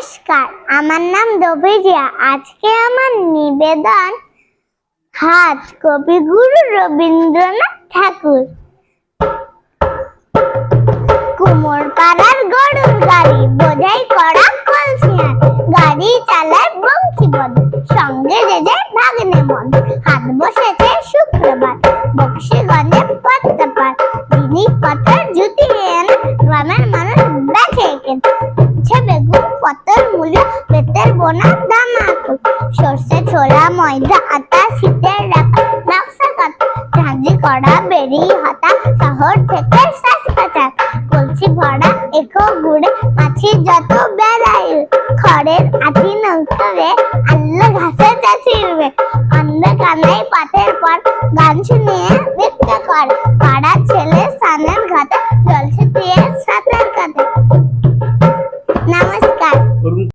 নমস্কার, আমার নাম দবিজিয়া আজকে আমার নিবেদন হাত কবিগুরু রবীন্দ্রনাথ ঠাকুর। কুমোর পাড়ার গরুর গাড়ি, বোঝাই করা কলসি গাড়ি চালায় বংশীবদ সঙ্গে যে যে ভাগ্নে মন। হাত বসেছে শুক্রবার বক্সিগঞ্জে পত্তা পার জিনিস পত্র জুতি এনে, গ্রামের মানুষ বেঁচে কেন উচ্ছে বেগুন, পটল, মূলো, বেতের বোনা, দামাকুল, সর্ষে, ছোলা, ময়দা, আটা, শীতের রাখা নকশা কাটা ঝাঁঝি করা বেরি, হাতা, শহর থেকে সস্তা চাক কলসি ভরা, একো গুড়ে মাছি যত বেড়াই, খড়ের আটি নৌকরে আল্লাহ ঘাসে চাষিরবে অন্ধ কানাই পাতের পর, গান শুনিয়ে নৃত্য করে নমস্কার